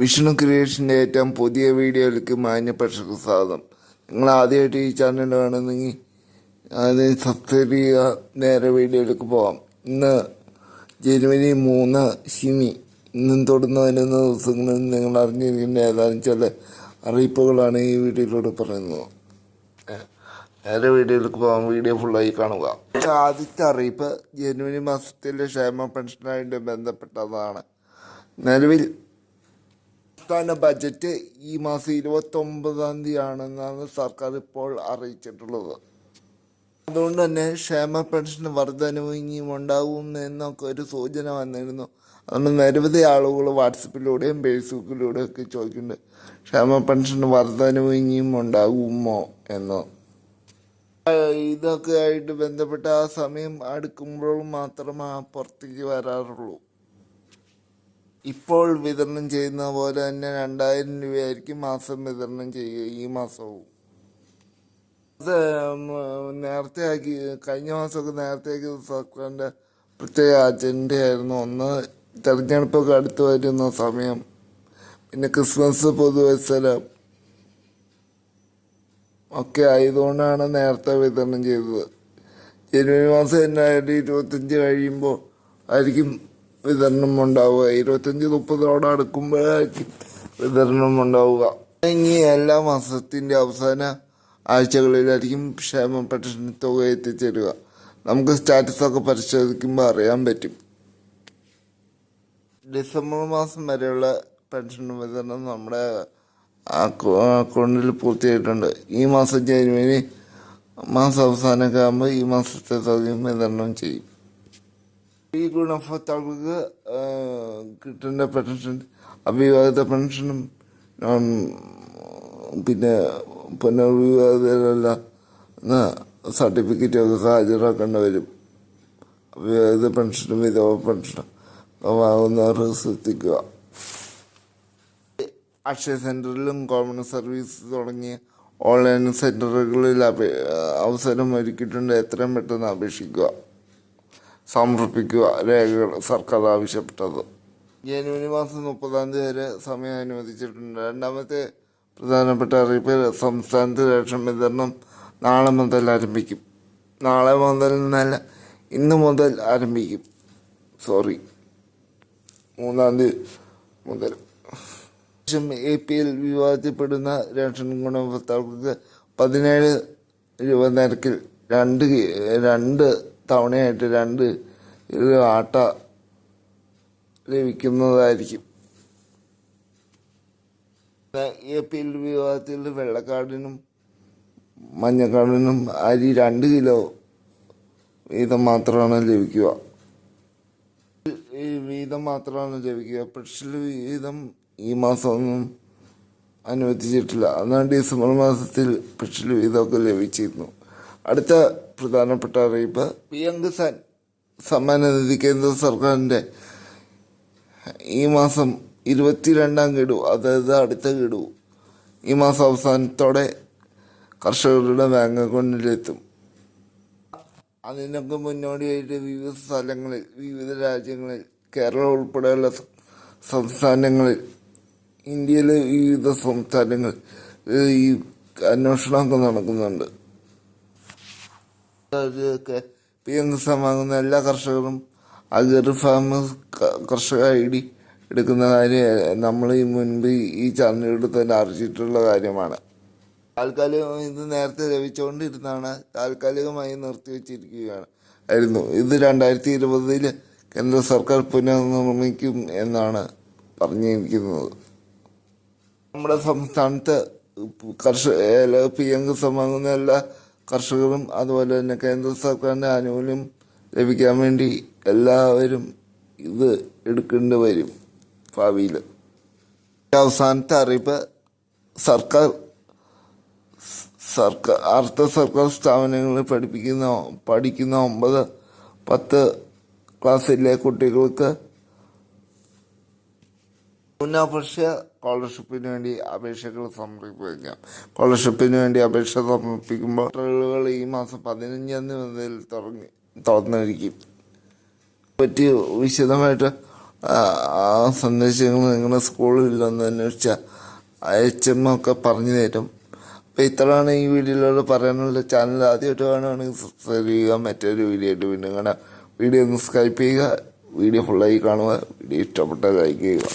വിഷ്ണു ക്രിയേഷന്റെ ഏറ്റവും പുതിയ വീഡിയോയിലേക്ക് മാന്യ പ്രേക്ഷക സ്വാഗതം. നിങ്ങൾ ആദ്യമായിട്ട് ഈ ചാനൽ കാണുന്നെങ്കിൽ അത് സബ്സ്ക്രൈബ് ചെയ്യുക നേരെ വീഡിയോയിലേക്ക് പോകാം ഇന്ന് ജനുവരി മൂന്ന് ശനി. ഇന്നും തുടർന്ന് വരുന്ന ദിവസങ്ങളിൽ നിങ്ങൾ അറിഞ്ഞിരിക്കേണ്ട ഏതാനും ചില അറിയിപ്പുകളാണ് ഈ വീഡിയോയിലൂടെ പറയുന്നത്. നേരെ വീഡിയോയിലേക്ക് പോകാം വീഡിയോ ഫുള്ളായി കാണുക. ആദ്യത്തെ അറിയിപ്പ് ജനുവരി മാസത്തിലെ ക്ഷേമ പെൻഷനായിട്ട് ബന്ധപ്പെട്ടതാണ്. നിലവിൽ സംസ്ഥാന ബജറ്റ് ഈ മാസം ഇരുപത്തി ഒമ്പതാം തീയതി ആണെന്നാണ് സർക്കാർ ഇപ്പോൾ അറിയിച്ചിട്ടുള്ളത്. അതുകൊണ്ട് തന്നെ ക്ഷേമ പെൻഷൻ വർധനവ് ഇനിയും ഉണ്ടാകും എന്നൊക്കെ ഒരു സൂചന വന്നിരുന്നു. അതുകൊണ്ട് നിരവധി ആളുകൾ വാട്സപ്പിലൂടെയും ഫേസ്ബുക്കിലൂടെയും ഒക്കെ ചോദിക്കുന്നുണ്ട് ക്ഷേമ പെൻഷൻ വർധനവ് ഇനിയും ഉണ്ടാകുമോ എന്ന്. ഇതൊക്കെ ആയിട്ട് ബന്ധപ്പെട്ട ആ സമയം അടുക്കുമ്പോൾ മാത്രമേ പുറത്തേക്ക് വരാറുള്ളൂ. ഇപ്പോൾ വിതരണം ചെയ്യുന്ന പോലെ തന്നെ രണ്ടായിരം രൂപയായിരിക്കും മാസം വിതരണം ചെയ്യുക ഈ മാസവും. അത് നേരത്തെ ആക്കി കഴിഞ്ഞ മാസമൊക്കെ നേരത്തെ ആക്കിയ സർക്കാരിന്റെ പ്രത്യേക അജണ്ടയായിരുന്നു ഒന്ന് തെരഞ്ഞെടുപ്പൊക്കെ അടുത്ത് വരുന്ന സമയം പിന്നെ ക്രിസ്മസ് പൊതുവത്സരം ഒക്കെ ആയതുകൊണ്ടാണ് നേരത്തെ വിതരണം ചെയ്തത്. ജനുവരി മാസം രണ്ടായിരത്തി ഇരുപത്തഞ്ച് കഴിയുമ്പോൾ ആയിരിക്കും വിതരണം ഉണ്ടാവുക. ഇരുപത്തഞ്ച് മുപ്പതോടെ അടുക്കുമ്പോഴായിരിക്കും വിതരണം ഉണ്ടാവുക. ഇനി എല്ലാ മാസത്തിന്റെ അവസാന ആഴ്ചകളിലായിരിക്കും ക്ഷേമ പെൻഷൻ തുക എത്തിച്ചേരുക. നമുക്ക് സ്റ്റാറ്റസൊക്കെ പരിശോധിക്കുമ്പോൾ അറിയാൻ പറ്റും. ഡിസംബർ മാസം വരെയുള്ള പെൻഷൻ വിതരണം നമ്മുടെ അക്കൗ- അക്കൗണ്ടിൽ പൂർത്തിയായിട്ടുണ്ട്. ഈ മാസം ജനുവരി മാസം അവസാനമൊക്കെ ആകുമ്പോൾ ഈ മാസത്തെ തുകയും വിതരണം ചെയ്യും. ഈ ഗുണഭോക്താക്കൾക്ക് കിട്ടേണ്ട പെൻഷൻ അവിവാഹിത പെൻഷനും നോൺ പിന്നെ പുനർവിവാഹിതരല്ല സർട്ടിഫിക്കറ്റൊക്കെ ഹാജരാക്കേണ്ടി വരും. അവിവാഹിത പെൻഷനും വിധവ പെൻഷനും വാങ്ങുന്നവർ ശ്രദ്ധിക്കുക. അക്ഷയ സെന്ററിലും കോമൺ സർവീസ് തുടങ്ങിയ ഓൺലൈൻ സെന്ററുകളിൽ അവസരം ഒരുക്കിയിട്ടുണ്ട്. എത്രയും പെട്ടെന്ന് അപേക്ഷിക്കുക. സമർപ്പിക്കുക രേഖകൾ സർക്കാർ ആവശ്യപ്പെട്ടത്. ജനുവരി മാസം മുപ്പതാം തീയതി വരെ സമയം അനുവദിച്ചിട്ടുണ്ട്. രണ്ടാമത്തെ പ്രധാനപ്പെട്ട അറിയിപ്പ് സംസ്ഥാനത്ത് റേഷൻ വിതരണം നാളെ മുതൽ ആരംഭിക്കും. നാളെ മുതൽ എന്നല്ല ഇന്ന് മുതൽ ആരംഭിക്കും. സോറി മൂന്നാം തീയതി മുതൽ. എ പി എൽ വിവാദത്തിൽപ്പെടുന്ന റേഷൻ ഗുണഭോക്താക്കൾക്ക് പതിനേഴ് രൂപ നിരക്കിൽ രണ്ട് രണ്ട് തവണയായിട്ട് രണ്ട് ഒരു ആട്ട ലഭിക്കുന്നതായിരിക്കും. എ വിവാഹത്തിൽ വെള്ളക്കാടിനും മഞ്ഞക്കാടിനും അരി രണ്ട് കിലോ വീതം മാത്രമാണ് ലഭിക്കുക. വീതം മാത്രമാണ് ലഭിക്കുക. പക്ഷിൽ വീതം ഈ മാസമൊന്നും അനുവദിച്ചിട്ടില്ല. എന്നാൽ ഡിസംബർ മാസത്തിൽ പക്ഷിൽ വീതമൊക്കെ ലഭിച്ചിരുന്നു. അടുത്ത പ്രധാനപ്പെട്ട അറിയിപ്പ്. പി എം കിസാൻ സമ്മാനനിധി കേന്ദ്ര സർക്കാരിന്റെ ഈ മാസം ഇരുപത്തിരണ്ടാം ഗഡു അതായത് അടുത്ത ഗഡു ഈ മാസം അവസാനത്തോടെ കർഷകരുടെ ബാങ്ക് അക്കൗണ്ടിലെത്തും. അതിനൊക്കെ മുന്നോടിയായിട്ട് വിവിധ സ്ഥലങ്ങളിൽ വിവിധ രാജ്യങ്ങളിൽ കേരളം ഉൾപ്പെടെയുള്ള സംസ്ഥാനങ്ങളിൽ ഇന്ത്യയിലെ വിവിധ സംസ്ഥാനങ്ങൾ ഈ അന്വേഷണമൊക്കെ നടക്കുന്നുണ്ട്. പി എം കിസാൻ വാങ്ങുന്ന എല്ലാ കർഷകരും അഗർ ഫാമസ് കർഷക ഐ ഡി എടുക്കുന്ന കാര്യം നമ്മൾ ഈ മുൻപ് ഈ ചാനലിലൂടെ തന്നെ അറിയിച്ചിട്ടുള്ള കാര്യമാണ്. താൽക്കാലികം ഇത് നേരത്തെ ലഭിച്ചുകൊണ്ടിരുന്നാണ് താൽക്കാലികമായി നിർത്തിവെച്ചിരിക്കുകയാണ് ആയിരുന്നു. ഇത് രണ്ടായിരത്തി ഇരുപതിൽ കേന്ദ്ര സർക്കാർ പുനർനിർമ്മിക്കും എന്നാണ് പറഞ്ഞിരിക്കുന്നത്. നമ്മുടെ സംസ്ഥാനത്ത് കർഷക പി എം കിസാൻ വാങ്ങുന്ന എല്ലാ കർഷകരും അതുപോലെ തന്നെ കേന്ദ്ര സർക്കാരിന്റെ ആനുകൂല്യം ലഭിക്കാൻ വേണ്ടി എല്ലാവരും ഇത് എടുക്കേണ്ടി വരും ഭാവിയിൽ. അവസാനത്തെ അറിയിപ്പ് സർക്കാർ സർക്കാർ അർദ്ധ സർക്കാർ സ്ഥാപനങ്ങളിൽ പഠിപ്പിക്കുന്ന പഠിക്കുന്ന ഒമ്പത് പത്ത് ക്ലാസ്സിലെ കുട്ടികൾക്ക് മുന്നപക്ഷ സ്കോളർഷിപ്പിന് വേണ്ടി അപേക്ഷകൾ സമർപ്പിക്കാം. സ്കോളർഷിപ്പിന് വേണ്ടി അപേക്ഷ സമർപ്പിക്കുമ്പോൾ ട്രയലുകൾ ഈ മാസം പതിനഞ്ചാം തീയതി മുതൽ തുടങ്ങി തുറന്നിരിക്കും. പറ്റി വിശദമായിട്ട് സന്ദേശങ്ങൾ നിങ്ങളുടെ സ്കൂളിൽ ഒന്ന് അന്വേഷിച്ചാൽ എച്ച് എം ഒക്കെ പറഞ്ഞു തരും. അപ്പോൾ ഇത്രയാണ് ഈ വീഡിയോയിലൂടെ പറയാനുള്ള ചാനൽ. ആദ്യമായിട്ട് കാണുകയാണെങ്കിൽ സബ്സ്ക്രൈബ് ചെയ്യുക മറ്റൊരു വീഡിയോ ആയിട്ട് വീണ്ടും കാണാം. വീഡിയോ ഒന്ന് സ്കൈപ്പ് ചെയ്യുക വീഡിയോ ഫുള്ളായി കാണുക വീഡിയോ ഇഷ്ടപ്പെട്ട ലൈക്ക് ചെയ്യുക.